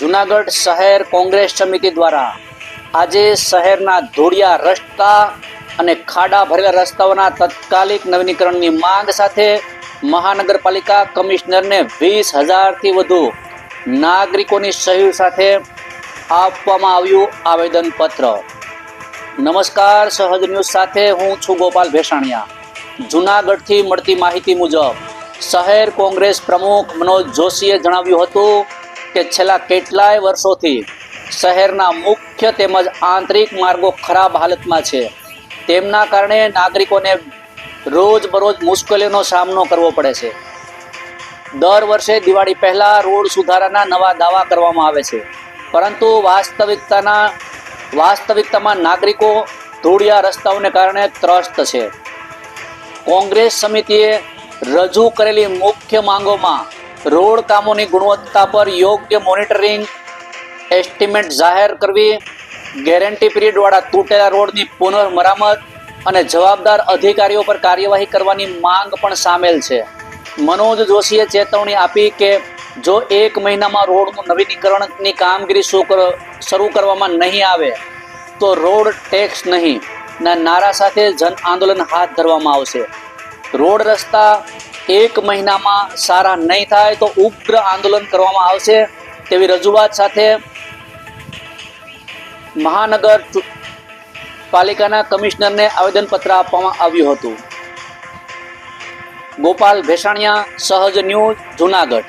જુનાગઢ શહેર કોંગ્રેસ સમિતિ દ્વારા આજે શહેરના ધોળિયા રસ્તા અને ખાડા ભરેલા રસ્તાઓના તત્કાલિક નવીનીકરણની માંગ સાથે મહાનગરપાલિકા કમિશનરને વીસ હજારથી વધુ નાગરિકોની સહી સાથે આપવામાં આવ્યું આવેદનપત્ર. નમસ્કાર, સહજ ન્યૂઝ સાથે હું છું ગોપાલ ભેસાણિયા. જુનાગઢથી મળતી માહિતી મુજબ, શહેર કોંગ્રેસ પ્રમુખ મનોજ જોશીએ જણાવ્યું હતું કે છેલ્લા કેટલાય વર્ષોથી શહેરના મુખ્ય તેમજ આંતરિક માર્ગો ખરાબ હાલતમાં છે. તેમના કારણે નાગરિકોને રોજબરોજ મુશ્કેલીનો સામનો કરવો પડે છે. દર વર્ષે દિવાળી પહેલાં રોડ સુધારાના નવા દાવા કરવામાં આવે છે. પરંતુ વાસ્તવિકતાના, વાસ્તવિકતામાં નાગરિકો ધૂળિયા રસ્તાઓને કારણે ત્રસ્ત છે. કોંગ્રેસ સમિતિએ રજૂ કરેલી મુખ્ય માંગોમાં રોડ કામોની ગુણવત્તા પર યોગ્ય મોનિટરિંગ એસ્ટિમેટ જાહેર કરવી, ગેરંટી પીરિયડવાળા તૂટેલા રોડની પુનર્મરામત અને જવાબદાર અધિકારીઓ પર કાર્યવાહી કરવાની માંગ પણ સામેલ છે. મનોજ જોશીએ ચેતવણી આપી કે જો એક મહિનામાં રોડનું નવીનીકરણની કામગીરી શરૂ કરવામાં નહીં આવે, તો રોડ ટેક્સ નહીં. ના નારા સાથે જન આંદોલન હાથ ધરવામાં આવશે. રોડ રસ્તા એક મહિનામાં સારા નહીં થાય તો ઉગ્ર આંદોલન કરવામાં આવશે. તેવી રજૂઆત સાથે મહાનગર પાલિકાના કમિશનરને આવેદનપત્ર આપવામાં આવ્યું હતું. ગોપાલ ભેસાણિયા, સહજ ન્યૂઝ, જુનાગઢ.